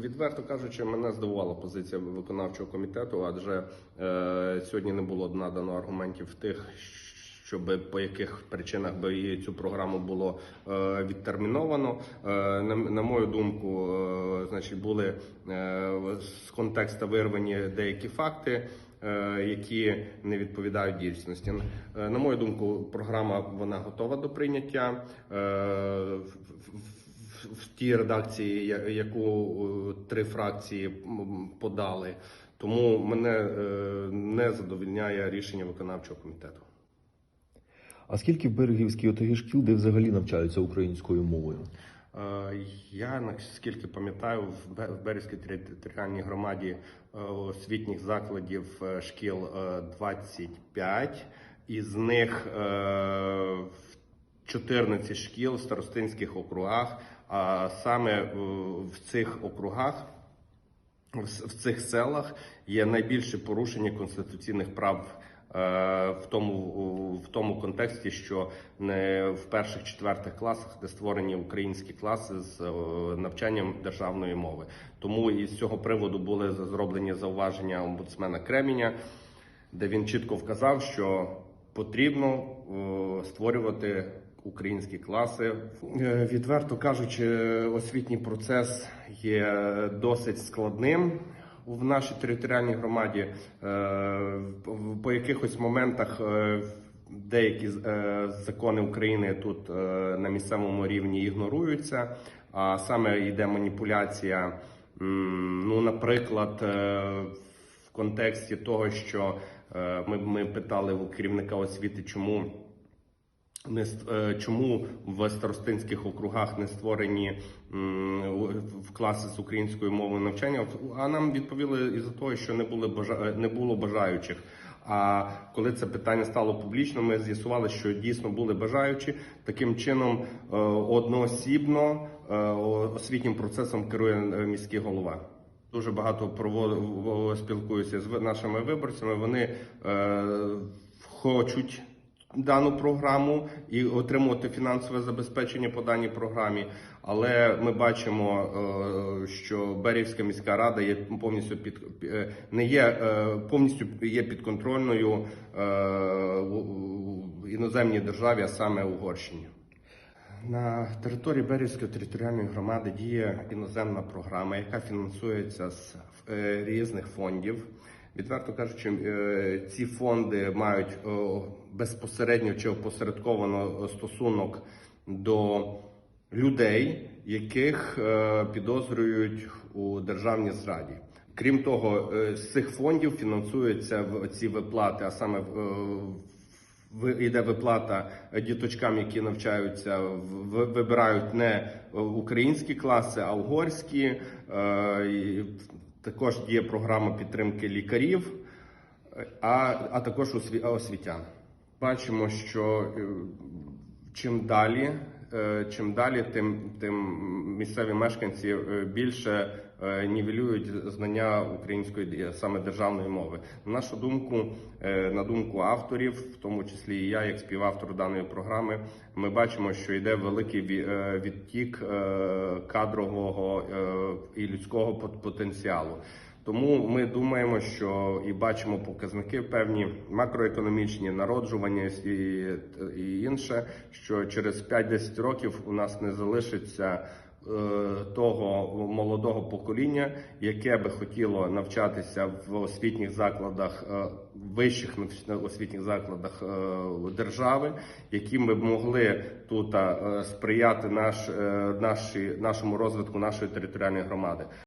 Відверто кажучи, мене здивувала позиція виконавчого комітету, адже е, сьогодні не було надано аргументів тих, щоб по яких причинах би цю програму було е, відтерміновано. Е, на, на мою думку, е, значить, були е, з контексту вирвані деякі факти. е, Які не відповідають дійсності, Е, на мою думку, програма вона готова до прийняття Е, в- тій редакції, яку е, три фракції подали. Тому мене е, не задовільняє рішення виконавчого комітету. А скільки в берегівській ОТГ шкіл, де взагалі навчаються українською мовою? Е, Я наскільки пам'ятаю, в Бе- Березькій територіальній громаді освітніх закладів шкіл е, 25, із них 14 шкіл в старостинських округах. А саме е, в цих округах в цих селах є найбільше порушення конституційних прав е, в тому, в тому контексті, що не в перших четвертих класах, де створені українські класи з е, навчанням державної мови. Тому із цього приводу були зроблені зауваження омбудсмена Креміня, де він чітко вказав, що потрібно створювати українські класи. Е, Відверто кажучи, освітній процес є досить складним. В нашій територіальній громаді Е, по якихось моментах е, деякі закони України тут на місцевому рівні ігноруються, а саме йде маніпуляція. Ну, наприклад, в контексті того, що ми, ми питали у керівника освіти, чому не е, чому в старостинських округах не створені в класи з українською мовою навчання? А нам відповіли із-за того, що не було бажа... не було бажаючих. А коли це питання стало публічно, ми з'ясували, що дійсно були бажаючі. Таким чином е, одноосібно е, освітнім процесом керує міський голова. Дуже багато провод... спілкуюся з нашими виборцями. Вони хочуть дану програму і отримувати фінансове забезпечення по даній програмі. Але ми бачимо, е, що Берівська міська рада є повністю під е, не є е, повністю є підконтрольною іноземній державі, а саме Угорщині. На території Берівської територіальної громади діє іноземна програма, яка фінансується з різних фондів. Відверто кажучи, е, ці фонди мають безпосередньо чи опосередковано стосунок до людей, яких е, підозрюють у державній зраді. Крім того, е, з цих фондів фінансуються ці виплати, а саме е, йде виплата діточкам, які навчаються, вибирають не е, українські класи, а угорські. Також є програма підтримки лікарів, а, а також освітян. Бачимо, що е, чим далі, чим далі, тим, тим місцеві мешканці е, більше е, нівелюють знання української е, саме державної мови. На нашу думку, е, на думку авторів, в тому числі і я, як співавтор даної програми, ми бачимо, що йде великий ві- е, відтік е, кадрового е, і людського пот- потенціалу. Тому ми думаємо, що і бачимо показники певні макроекономічні, народжування і, і інше, що через 5-10 років у нас не залишиться е, того молодого покоління, яке би хотіло навчатися в освітніх закладах, е, вищих освітніх закладах е, держави, які ми могли тут сприяти наш, наші, нашому розвитку нашої територіальної громади.